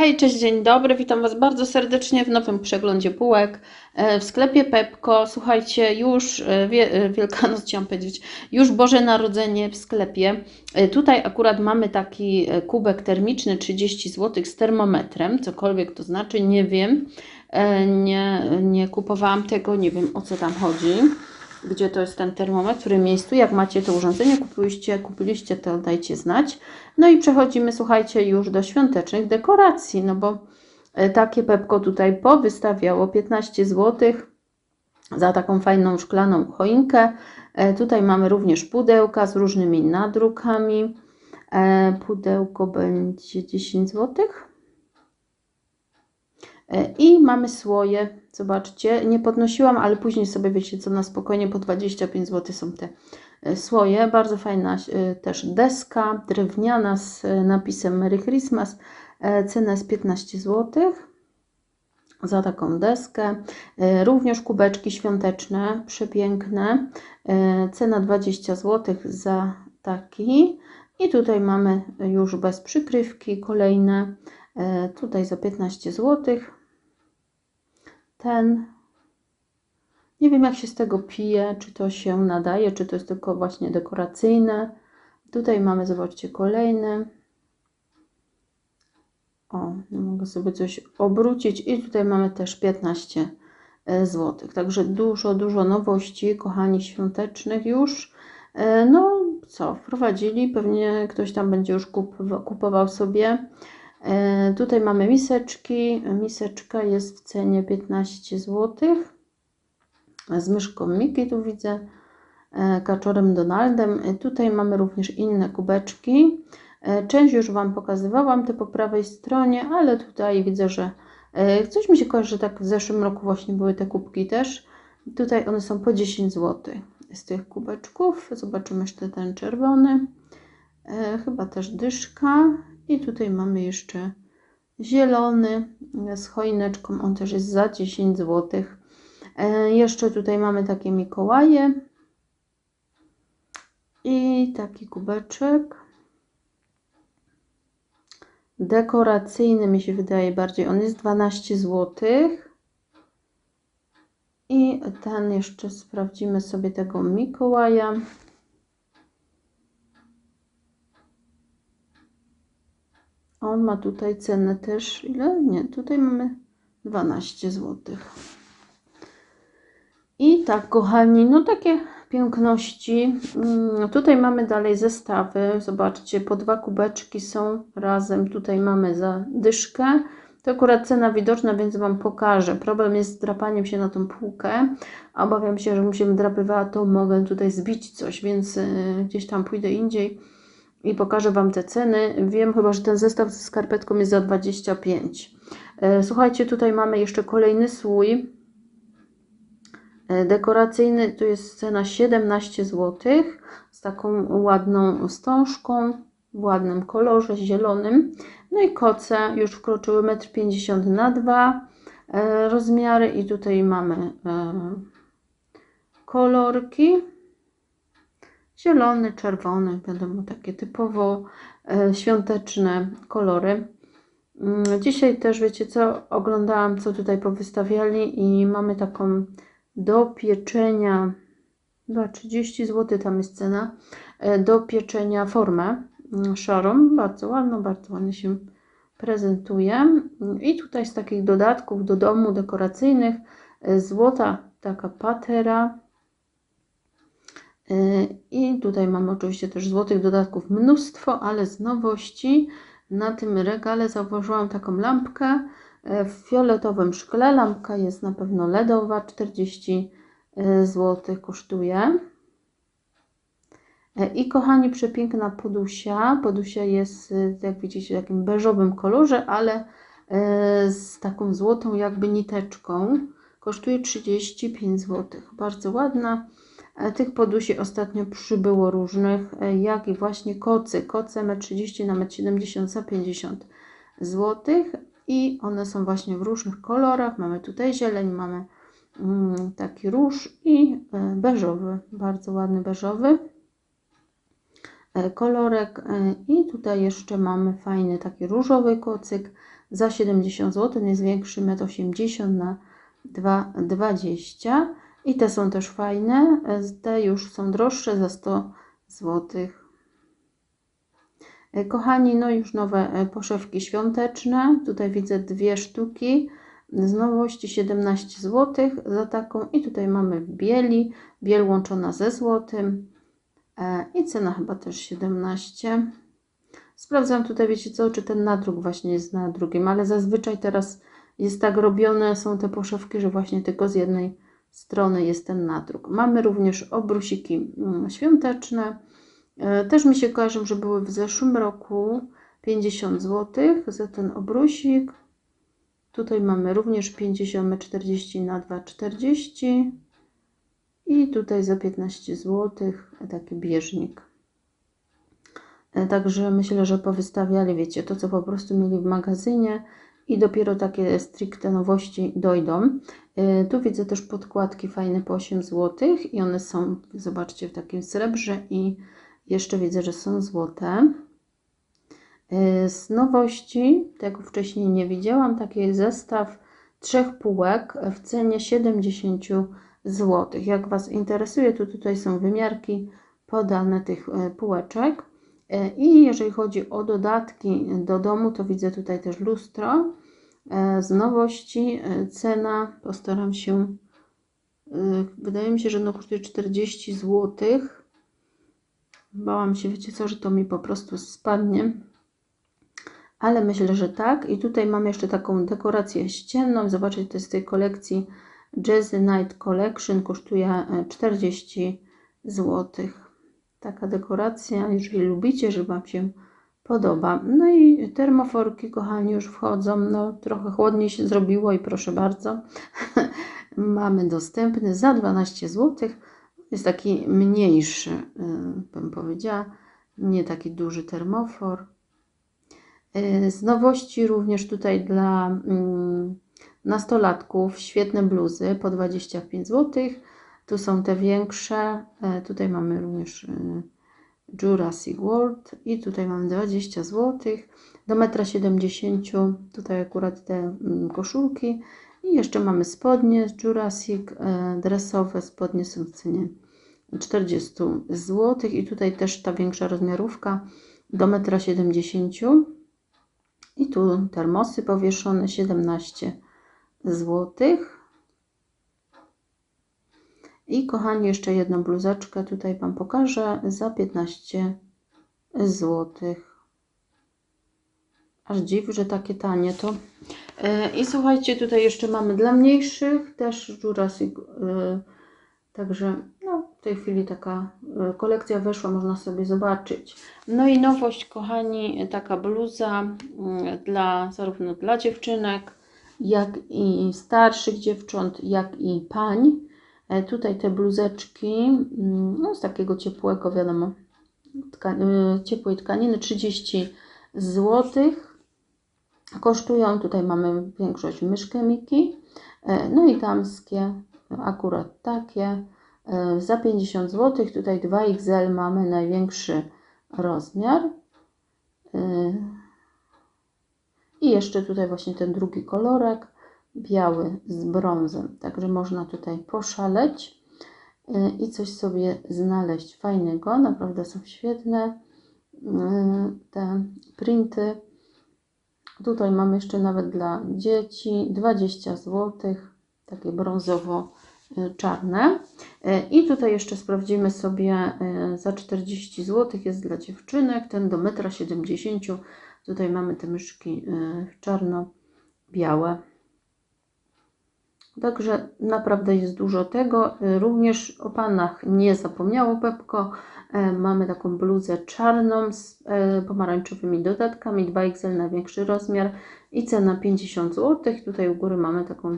Hej, cześć, dzień dobry. Witam Was bardzo serdecznie w nowym przeglądzie bułek e, w sklepie Pepko. Słuchajcie, już e, wie, e, Wielkanoc chciałam powiedzieć, już Boże Narodzenie w sklepie. Tutaj akurat mamy taki kubek termiczny 30 zł z termometrem, cokolwiek to znaczy, nie wiem. Nie, nie kupowałam tego, nie wiem o co tam chodzi. Gdzie to jest ten termometr, w którym miejscu? Jak macie to urządzenie, kupiliście, kupiliście to dajcie znać. No i przechodzimy, słuchajcie, już do świątecznych dekoracji, no bo e, takie Pepko tutaj powystawiało 15 zł za taką fajną szklaną choinkę. E, Tutaj mamy również pudełka z różnymi nadrukami. E, Pudełko będzie 10 zł. I mamy słoje, zobaczcie, nie podnosiłam, ale później sobie wiecie co, na spokojnie po 25 zł są te e, słoje. Bardzo fajna e, też deska drewniana z e, napisem Merry Christmas. Cena jest 15 zł za taką deskę. Również kubeczki świąteczne, przepiękne. Cena 20 zł za taki. I tutaj mamy już bez przykrywki kolejne. Tutaj za 15 zł. Ten. Nie wiem, jak się z tego pije, czy to się nadaje, czy to jest tylko właśnie dekoracyjne. Tutaj mamy, zobaczcie, kolejny. O, mogę sobie coś obrócić. I tutaj mamy też 15 zł. Także dużo, dużo nowości, kochani, świątecznych już. E, No co, wprowadzili, pewnie ktoś tam będzie już kup- kupował sobie. E, Tutaj mamy miseczki. Miseczka jest w cenie 15 zł. Z myszką Mickey tu widzę, e, kaczorem Donaldem. E, Tutaj mamy również inne kubeczki. Część już Wam pokazywałam, te po prawej stronie, ale tutaj widzę, że coś mi się kojarzy, że tak w zeszłym roku właśnie były te kubki też. Tutaj one są po 10 zł z tych kubeczków. Zobaczymy jeszcze ten czerwony. Chyba też dyszka. I tutaj mamy jeszcze zielony z choineczką. On też jest za 10 zł. E, Jeszcze tutaj mamy takie Mikołaje. I taki kubeczek. Dekoracyjny mi się wydaje bardziej. On jest 12 zł. I ten jeszcze sprawdzimy sobie tego Mikołaja. On ma tutaj cenę też, ile? Nie, tutaj mamy 12 zł. I tak, kochani, no takie piękności. Mm, Tutaj mamy dalej zestawy. Zobaczcie, po dwa kubeczki są razem. Tutaj mamy za dyszkę. To akurat cena widoczna, więc Wam pokażę. Problem jest z drapaniem się na tą półkę. Obawiam się, że bym się drapywała, to mogę tutaj zbić coś, więc y, gdzieś tam pójdę indziej i pokażę Wam te ceny. Wiem chyba, że ten zestaw ze skarpetką jest za 25. E, Słuchajcie, tutaj mamy jeszcze kolejny słój e, dekoracyjny. Tu jest cena 17 zł z taką ładną wstążką w ładnym kolorze zielonym. No i koce już wkroczyły 1,50 m na 2 e, rozmiary i tutaj mamy kolorki zielony, czerwony, wiadomo, takie typowo e, świąteczne kolory. Mm, Dzisiaj też, wiecie co, oglądałam, co tutaj powystawiali i mamy taką do pieczenia, chyba 30 zł tam jest cena, e, do pieczenia formę mm, szarą, bardzo ładną, bardzo ładnie się prezentuje. Mm, I tutaj z takich dodatków do domu dekoracyjnych, e, złota taka patera, I tutaj mamy oczywiście też złotych dodatków mnóstwo, ale z nowości na tym regale zauważyłam taką lampkę y, w fioletowym szkle. Lampka jest na pewno LEDowa, 40 zł kosztuje. Y, I kochani, przepiękna podusia. Podusia jest, y, jak widzicie, w takim beżowym kolorze, ale y, z taką złotą jakby niteczką. Kosztuje 35 zł. Bardzo ładna. E, Tych podusi ostatnio przybyło różnych, e, jak i właśnie kocy. Koce 1,30 m na 1,70 m za 50 zł i one są właśnie w różnych kolorach. Mamy tutaj zieleń, mamy mm, taki róż i e, beżowy, bardzo ładny beżowy kolorek. I tutaj jeszcze mamy fajny taki różowy kocyk za 70 zł. Jest większy 1,80 m na 2,20 i te są też fajne. Te już są droższe za 100 zł. E, Kochani, no już nowe e, poszewki świąteczne. Tutaj widzę dwie sztuki z nowości 17 zł za taką i tutaj mamy bieli, biel łączona ze złotym e, i cena chyba też 17. Sprawdzam tutaj, wiecie co, czy ten nadruk właśnie jest na drugim, ale zazwyczaj teraz jest tak robione, są te poszewki, że właśnie tylko z jednej strony jest ten nadruk. Mamy również obrusiki mm, świąteczne. E, Też mi się kojarzą, że były w zeszłym roku 50 zł za ten obrusik. Tutaj mamy również 50 40 na 2,40 i tutaj za 15 zł taki bieżnik. E, Także myślę, że powystawiali, wiecie, to co po prostu mieli w magazynie i dopiero takie stricte nowości dojdą. E, Tu widzę też podkładki fajne po 8 zł i one są, zobaczcie, w takim srebrze i jeszcze widzę, że są złote. E, Z nowości, tego wcześniej nie widziałam, taki zestaw trzech półek w cenie 70 zł. Jak Was interesuje, to tutaj są wymiarki podane tych e, półeczek. I jeżeli chodzi o dodatki do domu, to widzę tutaj też lustro. E, Z nowości e, cena, postaram się, e, wydaje mi się, że no kosztuje 40 zł. Bałam się, wiecie co, że to mi po prostu spadnie. Ale myślę, że tak. I tutaj mam jeszcze taką dekorację ścienną. Zobaczcie, to jest z tej kolekcji Jazzy Night Collection. Kosztuje e, 40 zł. Taka dekoracja, jeżeli lubicie, że Wam się podoba. No i termoforki, kochani, już wchodzą. No, trochę chłodniej się zrobiło i proszę bardzo. Mamy dostępny za 12 zł. Jest taki mniejszy, y, bym powiedziała, nie taki duży termofor. Y, Z nowości również tutaj dla mm, nastolatków świetne bluzy po 25 zł. Tu są te większe. E, Tutaj mamy również y, Jurassic World i tutaj mamy 20 zł do 1,70 m. Tutaj akurat te mm, koszulki i jeszcze mamy spodnie Jurassic e, dresowe. Spodnie są w cenie 40 zł i tutaj też ta większa rozmiarówka do 1,70 m. I tu termosy powieszone 17 zł. I kochani, jeszcze jedną bluzeczkę tutaj Wam pokażę za 15 zł. Aż dziw, że takie tanie to. E, I słuchajcie, tutaj jeszcze mamy dla mniejszych też Jurassic. e, Także no, w tej chwili taka e, kolekcja weszła, można sobie zobaczyć. No i nowość, kochani, taka bluza mm, dla zarówno dla dziewczynek, jak i starszych dziewcząt, jak i pań. E, Tutaj te bluzeczki mm, no, z takiego ciepłego, wiadomo, y, ciepłej tkaniny 30 zł. Kosztują, tutaj mamy większość myszkę Miki, e, no i damskie, akurat takie, e, za 50 zł. Tutaj 2XL mamy największy rozmiar. E, I jeszcze tutaj właśnie ten drugi kolorek, biały z brązem. Także można tutaj poszaleć e, i coś sobie znaleźć fajnego. Naprawdę są świetne e, te printy. Tutaj mamy jeszcze nawet dla dzieci 20 zł, takie brązowo-czarne. E, I tutaj jeszcze sprawdzimy sobie za 40 zł jest dla dziewczynek, ten do 1,70 m. Tutaj mamy te myszki czarno-białe. Także naprawdę jest dużo tego. Również o panach nie zapomniało Pepko. E, Mamy taką bluzę czarną z e, pomarańczowymi dodatkami, 2XL największy rozmiar i cena 50 zł. Tutaj u góry mamy taką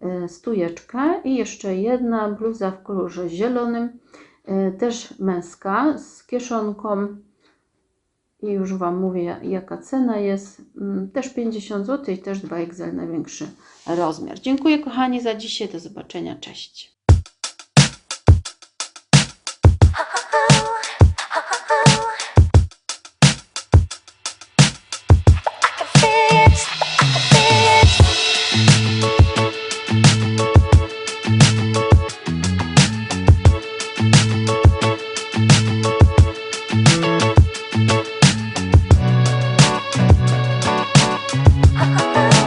e, stujeczkę i jeszcze jedna bluza w kolorze zielonym, też męska z kieszonką i już Wam mówię jaka cena jest. Mm, Też 50 zł i też 2XL największy rozmiar. Dziękuję kochani za dzisiaj. Do zobaczenia. Cześć.